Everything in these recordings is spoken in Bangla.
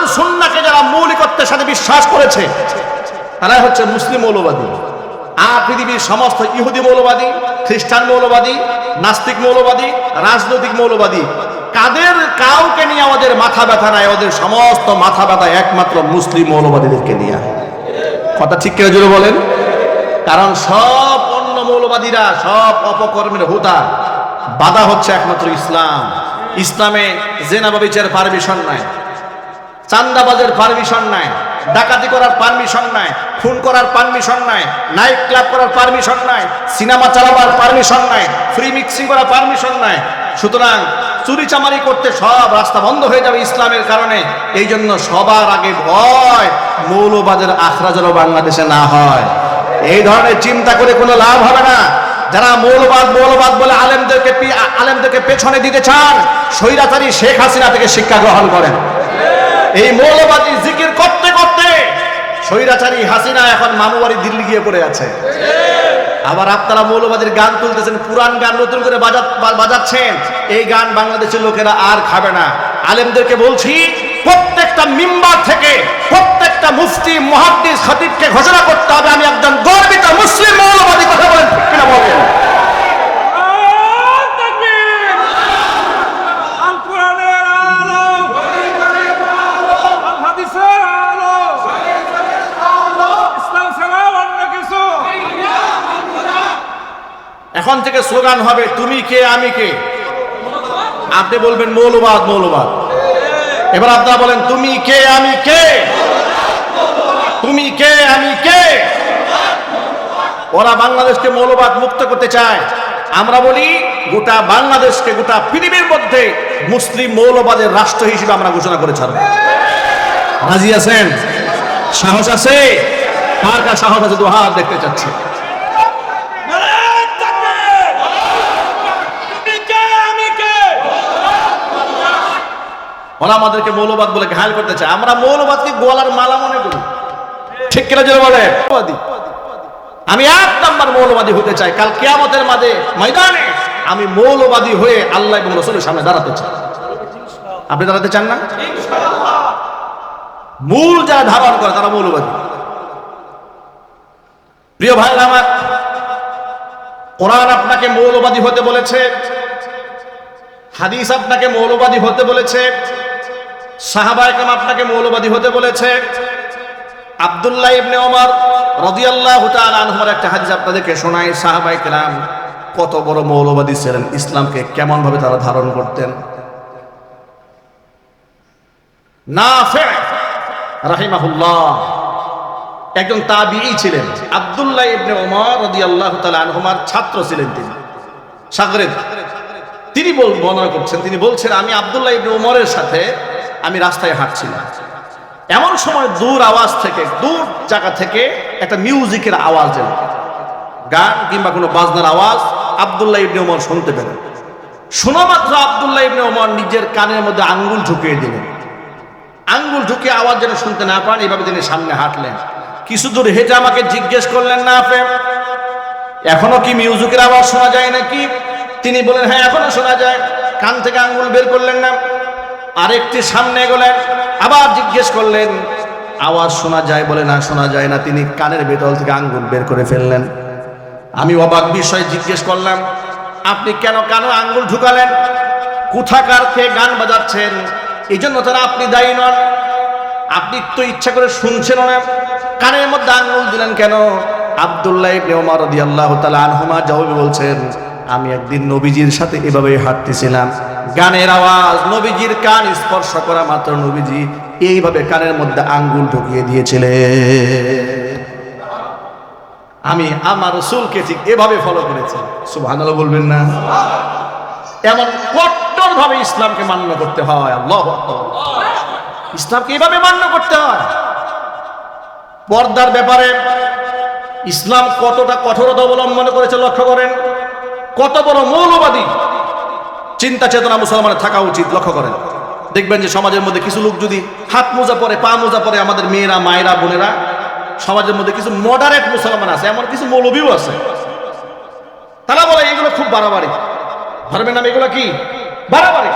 কোরআন, সুন্নাকে যারা মৌলিকত্বের সাথে বিশ্বাস করেছে, তারাই হচ্ছে মুসলিম মৌলবাদী। আর পৃথিবীর সমস্ত ইহুদি মৌলবাদী, খ্রিস্টান মৌলবাদী, নাস্তিক মৌলবাদী, রাজনৈতিক মৌলবাদী, কাদের কাউকে নিয়ে আমাদের মাথা ব্যথা নাই, ওদের সমস্ত মাথা ব্যথা একমাত্র মুসলিম মৌলবাদীদেরকে নিয়ে কথা ঠিক করে জুড়ে বলেন? কারণ সব অন্য মৌলবাদীরা, সব অপকর্মের হুতা। বাধা হচ্ছে একমাত্র ইসলাম। ইসলামে জেনাবাবিচের পারমিশন নাই। চান্দাবাজের পারমিশন নাই, ডাকাতি করার পারমিশন নাই, খুন করার পারমিশন নাই নাইট ক্লাব করার পারমিশন নাই সিনেমা চালাবার পারমিশন নাই ফ্রি মিক্সিং করার পারমিশন নাই। সুতরাং চুরি চামারি করতে সব রাস্তা বন্ধ হয়ে যাবে ইসলামের কারণে। এই জন্য সবার আগে ভয় মৌলবাদের আখড়া যেন বাংলাদেশে না হয়। এই ধরনের চিন্তা করে কোনো লাভ হবে না। যারা মৌলবাদ মৌলবাদ বলে আলেমদেরকে আলেমদেরকে পেছনে দিতে চান, স্বৈরাচারী শেখ হাসিনা থেকে শিক্ষা গ্রহণ করেন। এই মৌলবাদী জিকির করতে করতে স্বৈরাচারী হাসিনা এখন মামুবাড়ি দিল্লি গিয়ে পড়ে আছে। আবার আপনারা মৌলবাদীর গান তুলতেছেন, পুরান গান নতুন করে বাজা বাজাচ্ছেন। এই গান বাংলাদেশের লোকেরা আর খাবে না। আলেমদেরকে বলছি, প্রত্যেকটা মিম্বার থেকে প্রত্যেকটা মুফতি, মহাদ্দিস, খতিবকে ঘোষণা করতে হবে, আমি একজন গর্বিত মুসলিম মৌলবাদী, কথা বলেন কিনা বলেন আল্লাহু তাকবীর আল কোরআনের আলো আল হাদিসের আলো ইসলাম ছাড়া অন্য কিছু এখন থেকে স্লোগান হবে, তুমি কে, আমি কে? আপনি বলবেন মৌলবাদ মৌলবাদ। এবার আপনারা বলেন, তুমি কে, আমি কে? তুমি কে, আমি কে? ওরা বাংলাদেশকে মৌলবাদ মুক্ত করতে চায়। আমরা বলি, গোটা বাংলাদেশকে, গোটা পৃথিবীর মধ্যে মুসলিম মৌলবাদের রাষ্ট্র হিসেবে আমরা ঘোষণা করে ছাড়ব। রাজি আছেন? সাহস আছে? কার কার সাহস আছে? দু হাত দেখতে চাচ্ছে নারায়ণ তাকবীর তুমি কে আমি কে ওরা আমাদেরকে মৌলবাদ বলে ঘায়াল করতে চায়। আমরা মৌলবাদকে গোয়ালার মালা মনে করি। ঠিক কিনা জোরে বলে আমি এক নাম্বার মৌলবাদী হতে চাই। কাল কেয়ামতের মাঝে, ময়দানে আমি মৌলবাদী হয়ে আল্লাহ এবং রসুলের সামনে দাঁড়াতে চাই। আপনি দাঁড়াতে চান না? মূল যারা ধারণ করে, তারা মৌলবাদী। প্রিয় ভাই আমার, কোরআন আপনাকে মৌলবাদী হতে বলেছে, হাদিস আপনাকে মৌলবাদী হতে বলেছে সাহাবাইকাম আপনাকে মৌলবাদী হতে বলেছে। আব্দুল্লাহ ইবনে ওমর রাদিয়াল্লাহু আনহুর একটা হাদিস আপনাদেরকে শোনাই। সাহাবাই কেরাম কত বড় মৌলবাদী ছিলেন, ইসলামকে কেমন ভাবে তারা ধারণ করতেন। নাফে রাহিমাহুল্লাহ একজন তাবিই ছিলেন। আব্দুল্লাহ ইবনে ওমর রাদিয়াল্লাহু আনহুমার ছাত্র ছিলেন তিনি। সাগরেদ, তিনি বর্ণনা করছেন, তিনি বলছেন, আমি আব্দুল্লাহ ইবনে ওমরের সাথে আমি রাস্তায় হাঁটছিলাম। এমন সময় দূর আওয়াজ থেকে, দূর জায়গা থেকে একটা মিউজিকের আওয়াজ এলো। গান কিংবা কোনো বাজনার আওয়াজ আব্দুল্লাহ ইবনে উমর শুনতে পেলেন। শোনা মাত্র আব্দুল্লাহ ইবনে উমর নিজের কানের মধ্যে আঙ্গুল ঢুকিয়ে দিলেন। আঙ্গুল ঢুকিয়ে আওয়াজ যেন শুনতে না পান এইভাবে তিনি সামনে হাঁটলেন। কিছু দূর হেঁটে আমাকে জিজ্ঞেস করলেন, না আপে এখনও কি মিউজিকের আওয়াজ শোনা যায় নাকি? তিনি বলেন হ্যাঁ এখনও শোনা যায়। কান থেকে আঙ্গুল বের করলেন না। আরেকটি সামনে গেলেন আবার জিজ্ঞেস করলেন, আওয়াজ শোনা যায় বলে না শোনা যায় না, তিনি কানের ভেতর থেকে আঙ্গুল বের করে ফেললেন। আমি অবাক বিষয় জিজ্ঞেস করলাম, আপনি কেন কেন আঙ্গুল ঢুকালেন? কোথাকার থেকে গান বাজাচ্ছেন? এই জন্য তারা আপনি দায়ী নন। আপনি তো ইচ্ছা করে শুনছেন না। কানের মধ্যে আঙ্গুল দিলেন কেন? আব্দুল্লাহ ইবনে ওমর রাদিয়াল্লাহু তাআলা আনহুমা জবাবে বলছেন আমি একদিন নবীজির সাথে এভাবে হাঁটতেছিলাম। গানের আওয়াজ, নবীজির কান স্পর্শ করা মাত্র নবীজি এইভাবে কানের মধ্যে আঙ্গুল ঢুকিয়ে দিয়েছিলেন। আমি আমার রসুলকে ঠিক এভাবে ফলো করেছি। সুবহানাল্লাহ বলবেন না। এমন কট্টর ভাবে ইসলামকে মান্য করতে হয়, আল্লাহ ইসলামকে এভাবে মান্য করতে হয়। পর্দার ব্যাপারে ইসলাম কতটা কঠোরতা অবলম্বন করেছে লক্ষ্য করেন। কত বড় মৌলবাদী। চিন্তা চেতনা মুসলমানের থাকা উচিত, লক্ষ্য করেন। দেখবেন যে সমাজের মধ্যে কিছু লোক যদি হাত মোজা পরে, পা মোজা পরে আমাদের মেয়েরা, মায়েরা, বোনেরা, সমাজের মধ্যে কিছু মডারেট মুসলমান আছে, এমন কিছু মৌলবীও আছে। তারা বলে, এগুলো খুব বাড়াবাড়ি। ধর্মের নাম এগুলো কি? বাড়াবাড়ি।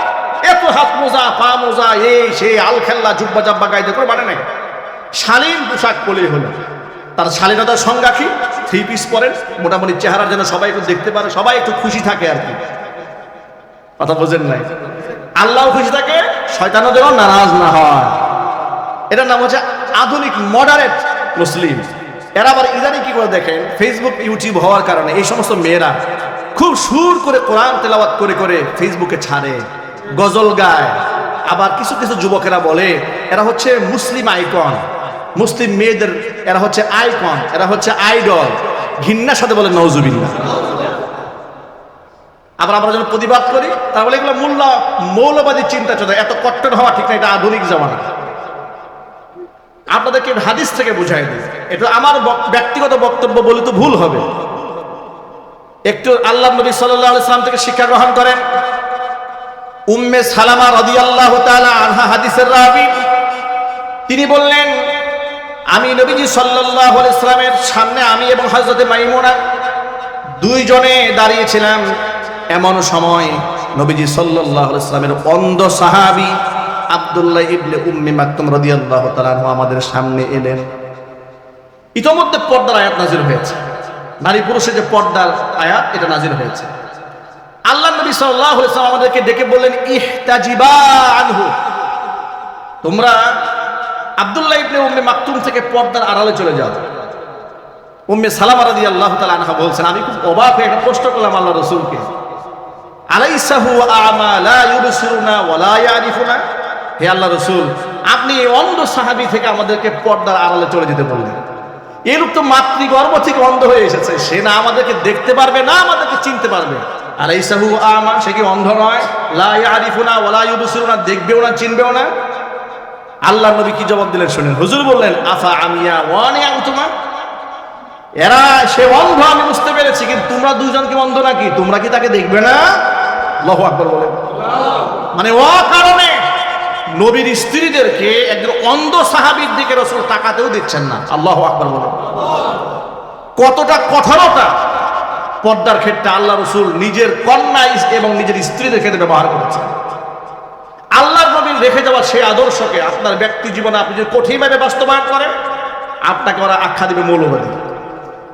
এত হাত মোজা, পা মোজা, এই সে আল খেল্লা, জুব্বা জাব্বা গাইতে করে মানে নাই। শালীন পোশাক পরেই হলো। তার শালীনতার সংজ্ঞা কি? থ্রি পিস পরেন, মোটামুটি চেহারা যেন সবাই একটু দেখতে পারে, সবাই একটু খুশি থাকে আর কি। কথা বোঝেন নাই? আল্লাহ খুশি থাকে শয়তানও যেন নারাজ না হয়। এটার নাম হচ্ছে আধুনিক মডারেট মুসলিম। এরা আবার ইদানি কি করে দেখেন? ফেসবুক ইউটিউব হওয়ার কারণে এই সমস্ত মেয়েরা খুব সুর করে কোরআন তেলাওয়াত করে করে ফেসবুকে ছাড়ে, গজল গায়। আবার কিছু কিছু যুবকেরা বলে, এরা হচ্ছে মুসলিম আইকন মুসলিম মেয়েদের, এরা হচ্ছে আইকন এরা হচ্ছে আইডল ঘিন্নার সাথে বলে নজুবিল্লা আবার আমরা যখন প্রতিবাদ করি তাহলে এগুলো মূল্য, মৌলবাদী চিন্তা চলে, এত কট্টর হওয়া ঠিক না, এটা আধুনিক জামানা। আপনাদেরকে হাদিস থেকে বুঝাই দিই। এটা আমার ব্যক্তিগত বক্তব্য বলে তো ভুল হবে। একটু আল্লাহ নবী সাল্লাহ ইসলাম থেকে শিক্ষা গ্রহণ করেন। উম্মে সালামা রাদিয়াল্লাহু তাআলা আনহা, হাদিসের রাবি। তিনি বললেন আমি নবীজি আলাইহি ইসলামের সামনে আমি এবং হযরতে মাইমুনা দুইজনে দাঁড়িয়েছিলাম এমন সময় নবীজি আলাইহি ইসলামের অন্ধ সাহাবী আব্দুল্লাহ ইবনে উম্মি মাকতুম রাদিয়াল্লাহু তাআলা আনহু আমাদের সামনে এলেন। ইতোমধ্যে পর্দার আয়াত নাজির হয়েছে। নারী পুরুষের যে পর্দার আয়াত, এটা নাজির হয়েছে। আল্লাহ নবী সাল্লাল্লাহু আলাইহি ওয়াসাল্লাম আমাদেরকে ডেকে বললেন, ইহতাজিবা আনহু। তোমরা আব্দুল্লাহ ইবনে উম্মে মাকতুম থেকে পর্দার আড়ালে চলে যাও। উম্মে সালাম সালামা রাদিয়াল্লাহু তাআলা আনহা বলছেন, আমি খুব অবাক হয়ে একটা প্রশ্ন করলাম আল্লাহ রাসূলকে। আলাইসাহু আমা লা ইউবসিরুনা ওয়া লা ইয়ারিফুনা? হে আল্লাহ রাসূল, আপনি এই অন্ধ সাহাবী থেকে আমাদেরকে পর্দার আড়ালে চলে যেতে বললেন। এই লোক তো মাতৃগর্ভ থেকে অন্ধ হয়ে এসেছে। সে না আমাদেরকে দেখতে পারবে, না আমাদেরকে চিনতে পারবে। আর এই সাহু আমা, সে কি অন্ধ নয়? লা ইয়ারিফুনা ওয়ালা ইউবসিরুনা, দেখবেও না, চিনবেও না? আল্লাহ নবী কি জবাব দিলেন শুনেন। হুজুর বললেন, আফা আমিয়া ওয়ানিয়া উতুমা এরা সে অন্ধ, আমি বুঝতে পেরেছি, কিন্তু তোমরা দুইজন কি অন্ধ নাকি? তোমরা কি তাকে দেখবে না? লহ আকবর বলেন। মানে ও কারণে নবীর স্ত্রীদেরকে একজন অন্ধ সাহাবীর দিকে রসুল তাকাতেও দিচ্ছেন না। আল্লাহ আকবর বলেন। কতটা কঠোরতা পর্দার ক্ষেত্রে আল্লাহ রসুল নিজের কন্যা এবং নিজের স্ত্রীদের ক্ষেত্রে ব্যবহার করেছেন। আল্লাহ নবীর রেখে যাওয়া সেই আদর্শকে আপনার ব্যক্তি জীবনে আপনি যদি কঠিনভাবে বাস্তবায়ন করেন, আপনাকে ওরা আখ্যা দিবে মৌলবাদী।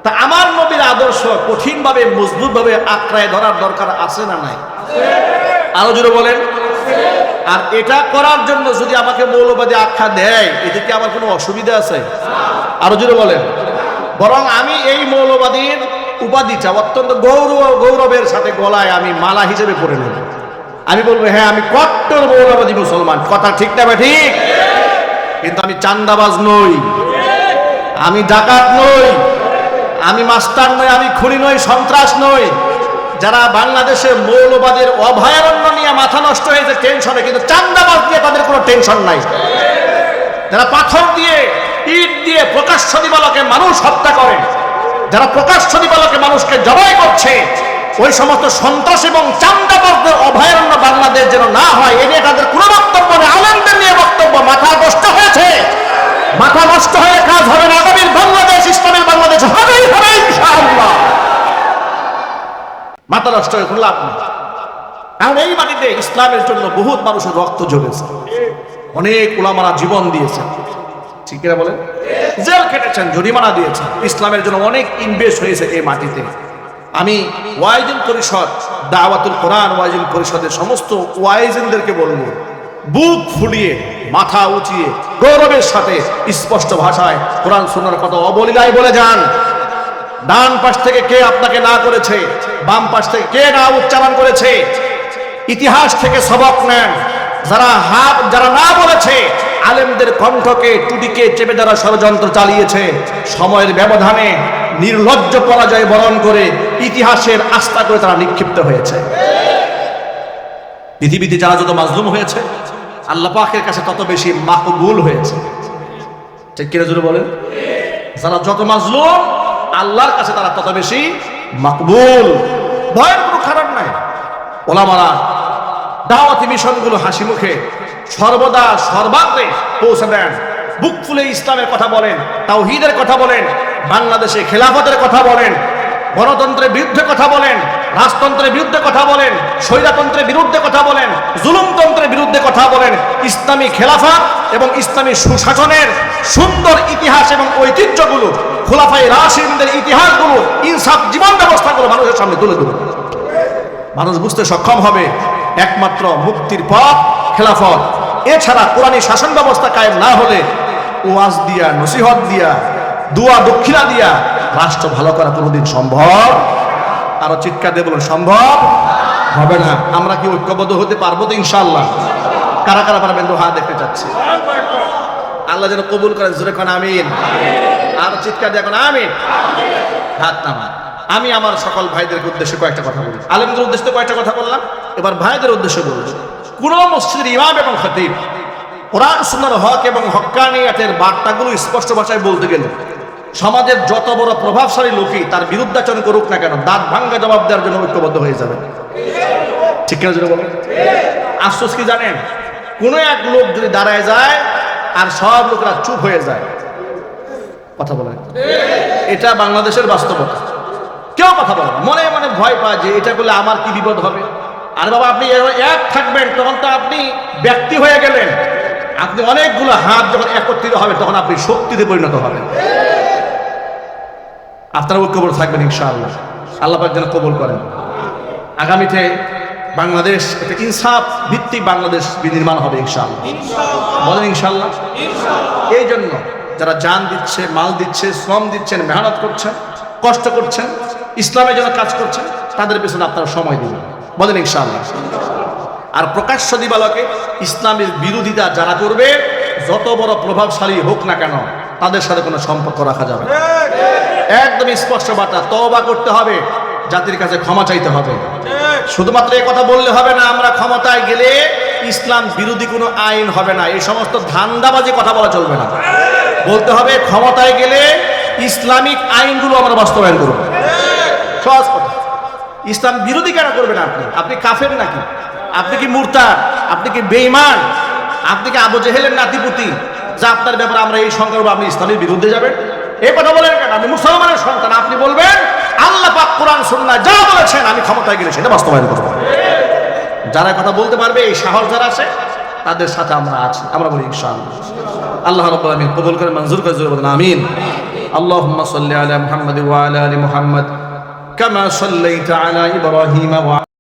তা আমার নবীর আদর্শ কঠিনভাবে, মজবুতভাবে আঁকড়ায় ধরার দরকার আছে না নাই? আরও জোরে বলেন। আর এটা করার জন্য যদি আমাকে মৌলবাদী আখ্যা দেয়, এতে কি আমার কোনো অসুবিধা আছে? আরও জোরে বলেন। বরং আমি এই মৌলবাদীর উপাধিটা অত্যন্ত গৌরব, গৌরবের সাথে গলায় আমি মালা হিসেবে পরে নেব। আমি বলব হ্যাঁ আমি কট্টর মৌলবাদী মুসলমান। কথা ঠিক না ঠিক? কিন্তু আমি চান্দাবাজ নই। আমি ডাকাত নই। আমি মাস্টার নই, আমি খুনি নই, সন্ত্রাস নই। যারা বাংলাদেশে মৌলবাদের অভয়ারণ্য নিয়ে মাথা নষ্ট হয়েছে টেনশনে কিন্তু চান্দাবাজ দিয়ে তাদের কোনো টেনশন নাই। যারা পাথর দিয়ে, ইট দিয়ে প্রকাশ্য দিবালকে মানুষ হত্যা করে, যারা প্রকাশ্য দিবালকে মানুষকে জবাই করছে ওই সমস্ত সন্ত্রাস এবং চান্দাবাজদের অভয়ারণ্য বাংলাদেশ যেন না হয়, এ নিয়ে তাদের কোনো বক্তব্য নেই। আনন্দের নিয়ে বক্তব্য মাথা নষ্ট হয়েছে। মাথা নষ্ট হয়ে কাজ হবে না। আগামীর বাংলাদেশ, ইসলামের বাংলাদেশ হবেই হবে মাথা নষ্ট হয়ে নেই। কারণ এই মাটিতে ইসলামের জন্য বহুত মানুষের রক্ত ঝরেছে অনেক ওলামারা জীবন দিয়েছেন। ঠিক কিনা বলেন? জেল খেটেছেন, জরিমানা দিয়েছেন। ইসলামের জন্য অনেক ইনভেস্ট হয়েছে এই মাটিতে। আমি ওয়াইজিন পরিষদ, দাওয়াতুল কোরআন ওয়াইজিন পরিষদের সমস্ত ওয়াইজিনদেরকে বলব, বুক ফুলিয়ে, মাথা উঁচিয়ে, গৌরবের সাথে স্পষ্ট ভাষায় কোরআন শোনার কথা অবলীলায় বলে যান। ডান পাশ থেকে কে আপনাকে না করেছে, বাম পাশ থেকে কে না উচ্চারণ করেছে? ইতিহাস থেকে সবক নেন। যারা হাত, যারা না বলেছে, আলেমদের কণ্ঠকে, টুটিকে চেপে যারা ষড়যন্ত্র চালিয়েছে। সময়ের ব্যবধানে নির্লজ্জ পরাজয় বরণ করে ইতিহাসের আস্থা করে তারা নিক্ষিপ্ত হয়েছে। পৃথিবীতে যারা যত মাজলুম হয়েছে, আল্লাহ পাকের কাছে তত বেশি মাকবুল হয়েছে। ঠিক কিনা জুড়ে বলেন? যারা যত মাজলুম, আল্লাহর কাছে তারা তত বেশি মাকবুল। ভয়ের কোনো কারণ নাই। ওলামারা দাওয়াতি মিশনগুলো হাসি মুখে সর্বদা সর্বাগ্রে পৌঁছে দেন। বুক ফুলে ইসলামের কথা বলেন, তাওহীদের কথা বলেন বাংলাদেশে খেলাফতের কথা বলেন, গণতন্ত্রের বিরুদ্ধে কথা বলেন, রাজতন্ত্রের বিরুদ্ধে কথা বলেন, স্বৈরাতন্ত্রের বিরুদ্ধে কথা বলেন, জুলুমতন্ত্রের বিরুদ্ধে কথা বলেন, ইসলামী খেলাফত এবং ইসলামী সুশাসনের সুন্দর ইতিহাস এবং ঐতিহ্যগুলো খোলাফাই রাশিনদের ইতিহাসগুলো, ইনসাফ জীবন ব্যবস্থাগুলো মানুষের সামনে তুলে ধরুন। মানুষ বুঝতে সক্ষম হবে, একমাত্র মুক্তির পথ খেলাফত। এছাড়া কোরআনী শাসন ব্যবস্থা কায়েম না হলে ওয়াজ দিয়া, নসিহত দিয়া দুয়া দক্ষিণা দিয়া রাষ্ট্র ভালো করা কোনোদিন সম্ভব? আরও চিৎকার দিয়ে বলুন সম্ভব? হবে না। আমরা কি ঐক্যবদ্ধ হতে পারব তো ইনশাল্লাহ কারা কারা পারবেন? তো দেখতে চাচ্ছি। আল্লাহ যেন কবুল করেন জোরে কোন আমিন। আর চিৎকার দিয়ে এখন আমিন। হাত নামান। আমি আমার সকল ভাইদের উদ্দেশ্যে কয়েকটা কথা বলি। আলেমদের উদ্দেশ্যে কয়েকটা কথা বললাম। এবার ভাইদের উদ্দেশ্যে বলব কোন মসজিদের ইমাম এবং খতিব কোরআন সুন্দর হক এবং হক্কানিয়াতের বার্তাগুলো স্পষ্ট ভাষায় বলতে গেলে সমাজের যত বড় প্রভাবশালী লোকই তার বিরুদ্ধাচরণ করুক না কেন, দাঁত ভাঙ্গা জবাব দেওয়ার জন্য ঐক্যবদ্ধ হয়ে যাবে। ঠিক কেন জন্য বলো আফসোস কি জানেন? কোনো এক লোক যদি দাঁড়ায় যায়, আর সব লোকরা চুপ হয়ে যায়। কথা বলেন। এটা বাংলাদেশের বাস্তবতা। কেউ কথা বলে মনে মনে ভয় পায় যে এটা করলে আমার কি বিপদ হবে? আর বাবা, আপনি এক থাকবেন, তখন তো আপনি ব্যক্তি হয়ে গেলেন। আপনি অনেকগুলো হাত যখন একত্রিত হবে, তখন আপনি শক্তিতে পরিণত হবেন। আপনারা ঐক্যবদ্ধ থাকবেন ইনশাআল্লাহ। আল্লাহ পাক যেন কবুল করেন। আগামীতে বাংলাদেশ একটা ইনসাফ ভিত্তিক বাংলাদেশ বিনির্মাণ হবে ইনশাআল্লাহ। বলেন ইনশাআল্লাহ। এই জন্য যারা জান দিচ্ছে মাল দিচ্ছে শ্রম দিচ্ছেন মেহনত করছেন কষ্ট করছেন ইসলামের জন্য কাজ করছেন তাদের পেছনে আপনারা সময় দিন বলেন ইনশাআল্লাহ। আর প্রকাশ্য দিবালকে ইসলামের বিরোধিতা যারা করবে যত বড় প্রভাবশালী হোক না কেন তাদের সাথে কোনো সম্পর্ক রাখা যাবে না। একদম স্পষ্ট বার্তা, তওবা করতে হবে, জাতির কাছে ক্ষমা চাইতে হবে। শুধুমাত্র এই কথা বললে হবে না, আমরা ক্ষমতায় গেলে ইসলাম বিরোধী কোনো আইন হবে না। এই সমস্ত ধান্দাবাজি কথা বলা চলবে না। বলতে হবে ক্ষমতায় গেলে ইসলামিক আইনগুলো আমরা বাস্তবায়ন করব। সহজ কথা। ইসলাম বিরোধী কেন করবেন আপনি? আপনি কাফের নাকি? আপনি কি মুরতাদ? আপনি কি বেঈমান? আপনি কি আবু জেহেলের নাতিপুতি? যা আপনার ব্যাপারে আমরা এই সংকল্প আপনি ইসলামের বিরুদ্ধে যাবেন। এই কথা বলেন কেন আপনি মুসলমানের সন্তান, আপনি বলবেন, আল্লাহ পাক কোরআন, সুন্নাহ যা বলেছেন, আমি ক্ষমতায় গেলে সেটা বাস্তবায়ন করব। যারা কথা বলতে পারবে, এই সাহস যারা আছে, তাদের সাথে আমরা আছি, আমরা বলি ইনশাআল্লাহ। আল্লাহ রাব্বুল আমিন কবুল করে মঞ্জুর করে বলেন, আমিন। আল্লাহুম্মা সাল্লি আলা মুহাম্মাদ ওয়া আলা আলি মুহাম্মাদ, কামা সাল্লাইতা আলা ইব্রাহিম ওয়া